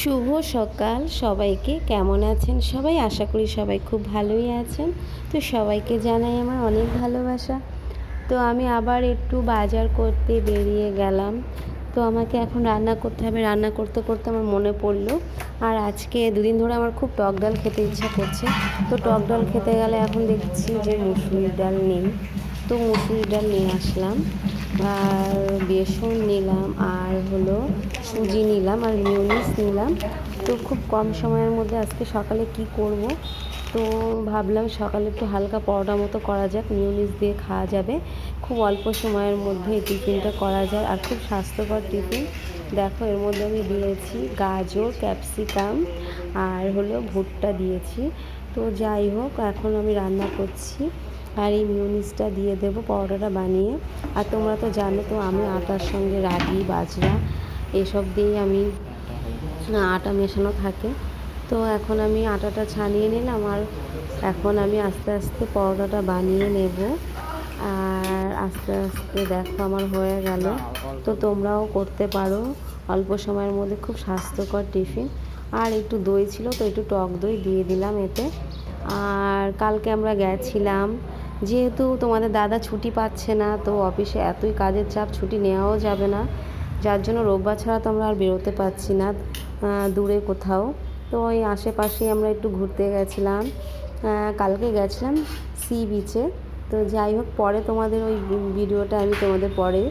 শুভ সকাল। সবাইকে কেমন আছেন? সবাই আশা করি সবাই খুব ভালোই আছেন। তো সবাইকে জানাই আমার অনেক ভালোবাসা। তো আমি আবার একটু বাজার করতে বেরিয়ে গেলাম। তো আমাকে এখন রান্না করতে হবে। রান্না করতে করতে আমার মনে পড়ল। আর আজকে দুদিন ধরে আমার খুব টক ডাল খেতে ইচ্ছা করছে। তো টক ডাল খেতে গেলে এখন দেখছি যে মুসুরির ডাল নেই। তো মুসুরির ডাল নিয়ে আসলাম। আর বেসন নিলাম, আর হলো সুজি নিলাম, আর মিউনিস নিলাম। তো খুব কম সময়ের মধ্যে আজকে সকালে কি করব? তো ভাবলাম সকালে একটু হালকা পরোটা মতো করা যাক, মিউনিস দিয়ে খাওয়া যাবে। খুব অল্প সময়ের মধ্যে টিফিনটা করা যায়, আর খুব স্বাস্থ্যকর টিফিন। দেখো, এর মধ্যে আমি দিয়েছি গাজর, ক্যাপসিকাম, আর হলো ভুট্টা দিয়েছি। তো যাই হোক, এখন আমি রান্না করছি। আর এই মিউনিসটা দিয়ে দেবো পরোটাটা বানিয়ে। আর তোমরা তো জানো তো, আমি আটার সঙ্গে রাগি, বাজরা, এসব দিয়েই আমি আটা মেশানো থাকে। তো এখন আমি আটাটা ছানিয়ে নিলাম আর এখন আমি আস্তে আস্তে পরোটাটা বানিয়ে নেব। আর আস্তে আস্তে দেখো আমার হয়ে গেল। তো তোমরাও করতে পারো। অল্প সময়ের মধ্যে খুব স্বাস্থ্যকর টিফিন। আর একটু দই ছিল, তো একটু টক দই দিয়ে দিলাম এতে। আর কালকে আমরা গেছিলাম যেহেতু তোমাদের দাদা ছুটি পাচ্ছে না, তো অফিসে এতই কাজের চাপ, ছুটি নেওয়াও যাবে না। যার জন্য রোববার ছাড়া তো আমরা আর বেরোতে পারছি না দূরে কোথাও। তো ওই আশেপাশেই আমরা একটু ঘুরতে গেছিলাম। কালকে গেছিলাম সি বিচে। তো যাই হোক, পরে তোমাদের ওই ভিডিওটা আমি তোমাদের পরে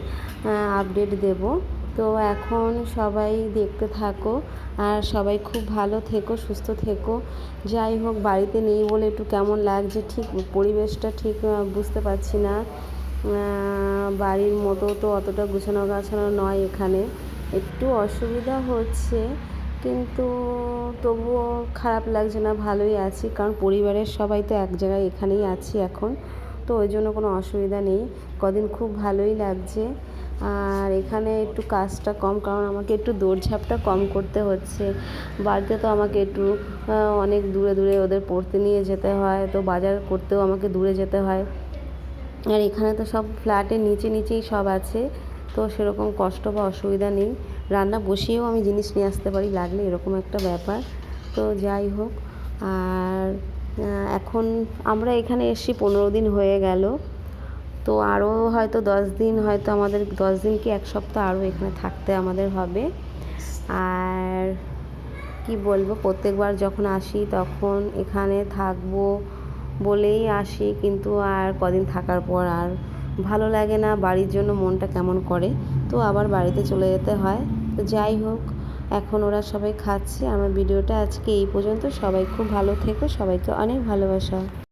আপডেট দেব। তো এখন সবাই দেখতে থাকো আর সবাই খুব ভালো থেকো, সুস্থ থেকো। যাই হোক, বাড়িতে নেই বলে একটু কেমন লাগছে ঠিক পরিবেশটা ঠিক বুঝতে পারছি না। বাড়ির মতো তো অতটা গুছানো গাছানো নয় এখানে। একটু অসুবিধা হচ্ছে, কিন্তু তবুও খারাপ লাগছে না, ভালোই আছি। কারণ পরিবারের সবাই তো এক জায়গায় এখানেই আছি এখন, তো ওই জন্য কোনো অসুবিধা নেই। কদিন খুব ভালোই লাগছে। আর এখানে একটু কাজটা কম, কারণ আমাকে একটু দৌড়ঝাঁপটা কম করতে হচ্ছে। বাড়িতে তো আমাকে একটু অনেক দূরে দূরে ওদের পড়তে নিয়ে যেতে হয়, তো বাজার করতেও আমাকে দূরে যেতে হয়। আর এখানে তো সব ফ্ল্যাটের নিচে নিচেই সব আছে, তো সেরকম কষ্ট বা অসুবিধা নেই। রান্না বসিয়েও আমি জিনিস নিয়ে আসতে পারি, লাগলে এরকম একটা ব্যাপার। তো যাই হোক, আর এখন আমরা এখানে এসছি পনেরো দিন হয়ে গেল। তো আরও হয়তো দশ দিন, হয়তো আমাদের দশ দিন কি এক সপ্তাহ আরও এখানে থাকতে আমাদের হবে। আর কি বলব, প্রত্যেকবার যখন আসি তখন এখানে থাকব বলেই আসি, কিন্তু আর কদিন থাকার পর আর ভালো লাগে না, বাড়ির জন্য মনটা কেমন করে। তো আবার বাড়িতে চলে যেতে হয়। তো যাই হোক, এখন ওরা সবাই খাচ্ছে। আমার ভিডিওটা আজকে এই পর্যন্ত। সবাই খুব ভালো থেকো, সবাইকে অনেক ভালোবাসা।